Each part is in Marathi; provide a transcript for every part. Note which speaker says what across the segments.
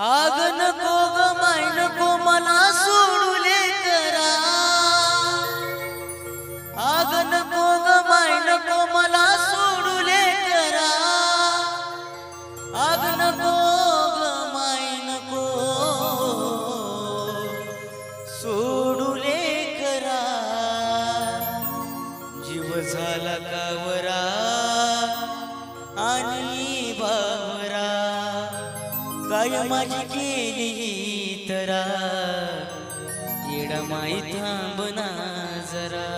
Speaker 1: आगन को ग को नको मला सोडूले करा. आगन को ग को नको मला सोडूले करा. आगन को ग माय नको सोडूले करा. जीव झाला कावरा. आणि वावरा काय माझी केली तरा येड माई थांबना जरा.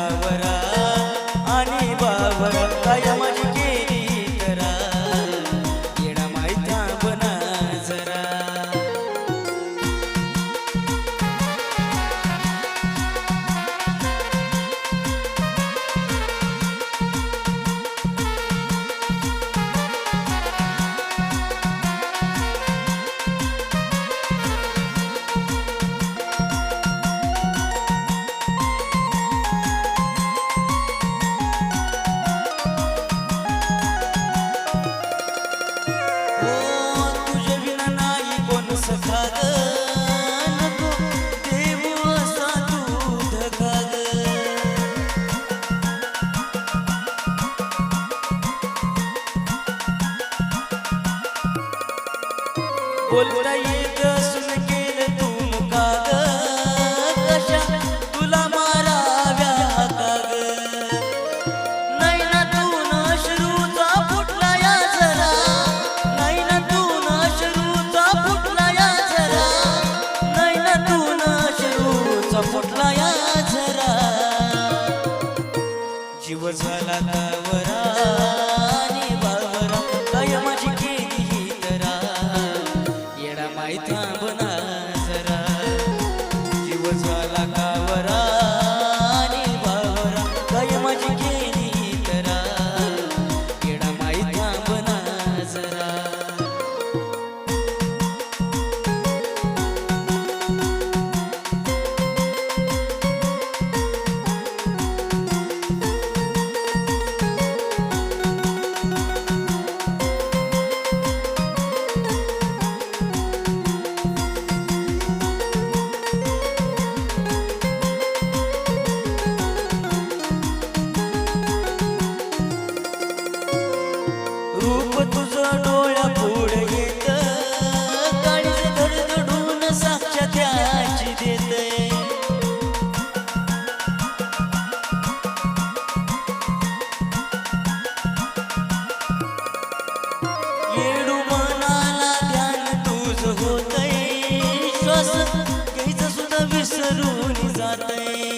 Speaker 1: बोलता ये दस में जाते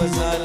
Speaker 2: was a